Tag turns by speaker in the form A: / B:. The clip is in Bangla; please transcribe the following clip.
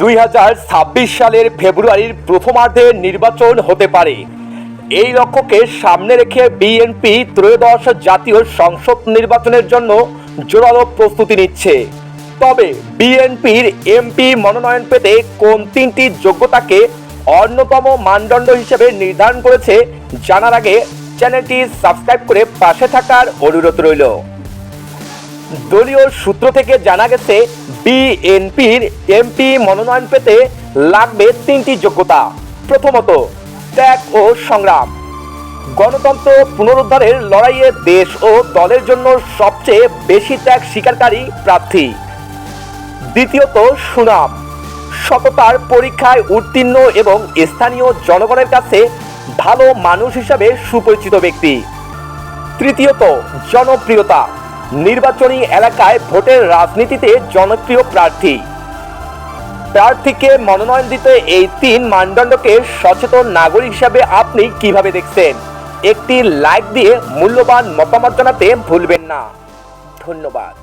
A: দুই হাজার ছাব্বিশ সালের ফেব্রুয়ারির প্রথমার্ধে নির্বাচন হতে পারে। এই লক্ষ্যকে সামনে রেখে বিএনপি ত্রয়োদশ জাতীয় সংসদ নির্বাচনের জন্য জোরালো প্রস্তুতি নিচ্ছে। তবে বিএনপির এমপি মনোনয়ন পেতে কোন তিনটি যোগ্যতাকে অন্যতম মানদণ্ড হিসেবে নির্ধারণ করেছে জানার আগে চ্যানেলটি সাবস্ক্রাইব করে পাশে থাকার অনুরোধ রইল। দলীয় সূত্র থেকে জানা গেছে, বিএনপির এমপি মনোনয়ন পেতে লাগবে তিনটি যোগ্যতা। প্রথমত, ত্যাগ ও সংগ্রাম। গণতন্ত্র পুনরুদ্ধারের লড়াইয়ে দেশ ও দলের জন্য সবচেয়ে বেশি ত্যাগ স্বীকারকারী প্রার্থী। দ্বিতীয়ত, সুনাম। সততার পরীক্ষায় উত্তীর্ণ এবং স্থানীয় জনগণের কাছে ভালো মানুষ হিসাবে সুপরিচিত ব্যক্তি। তৃতীয়ত, জনপ্রিয়তা। নির্বাচনী এলাকায় ভোটের রাজনীতিতে জনপ্রিয় প্রার্থী। প্রার্থীকে মনোনয়ন দিতে এই তিন মানদণ্ডকে সচেতন নাগরিক হিসাবে আপনি কীভাবে দেখছেন? একটি লাইক দিয়ে মূল্যবান মতামত জানাতে ভুলবেন না। ধন্যবাদ।